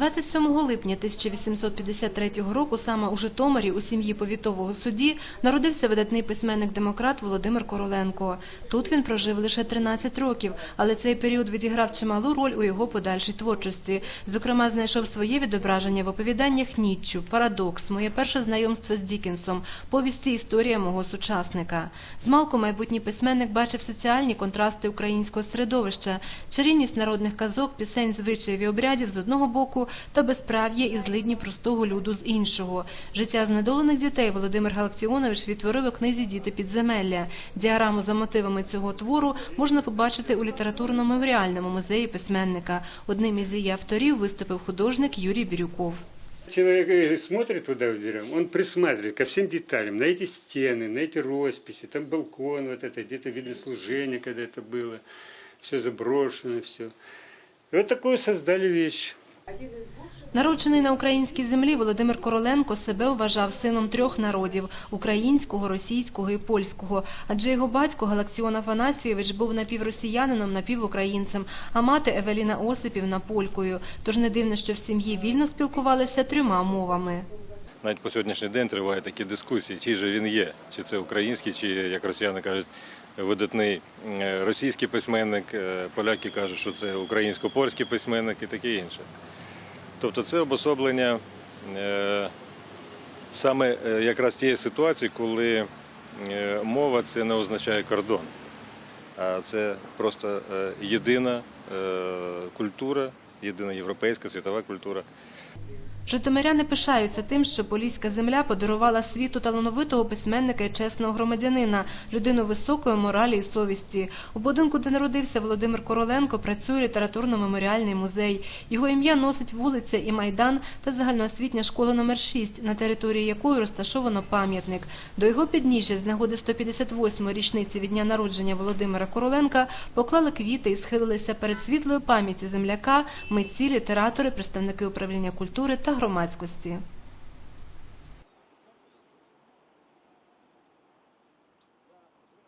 27 липня 1853 року саме у Житомирі у сім'ї повітового судді народився видатний письменник-демократ Володимир Короленко. Тут він прожив лише 13 років, але цей період відіграв чималу роль у його подальшій творчості. Зокрема, знайшов своє відображення в оповіданнях Ніччю, Парадокс, моє перше знайомство з Дікенсом, повісті Історія мого сучасника. Змалку майбутній письменник бачив соціальні контрасти українського середовища, чарівність народних казок, пісень, звичаїв і обрядів з одного боку та безправ'я і злидні простого люду з іншого. Життя знедолених дітей Володимир Галактіонович відтворив у книзі Діти підземелля. Діаграму за мотивами цього твору можна побачити у літературно-меморіальному музеї письменника. Одним із її авторів виступив художник Юрій Бірюков. Человек э, смотрит туда в дверь, он присматривает ко всем деталям, на эти стены, на эти росписи, там балкон вот это, где-то видно служение, когда это было, все заброшено, все. И вот такую создали вещь. Народжений на українській землі Володимир Короленко себе вважав сином трьох народів – українського, російського і польського. Адже його батько Галакціон Афанасійович був напівросіянином, напівукраїнцем, а мати Евеліна Осипівна – полькою. Тож не дивно, що в сім'ї вільно спілкувалися трьома мовами. Навіть по сьогоднішній день тривають такі дискусії, чий же він є, чи це український, чи, як росіяни кажуть, видатний е, російський письменник, е, поляки кажуть, що це українсько-польський письменник і таке інше. Тобто це обособлення е, саме якраз тієї ситуації, коли мова це не означає кордон, а це просто єдина культура, єдина європейська світова культура. Житомиряни пишаються тим, що Поліська земля подарувала світу талановитого письменника і чесного громадянина, людину високої моралі і совісті. У будинку, де народився Володимир Короленко, працює літературно-меморіальний музей. Його ім'я носить вулиця і майдан та загальноосвітня школа номер 6, на території якої розташовано пам'ятник. До його підніжжя з нагоди 158-ї річниці від дня народження Володимира Короленка поклали квіти і схилилися перед світлою пам'яттю земляка, митці, літератори, представники управління культури та громадськості.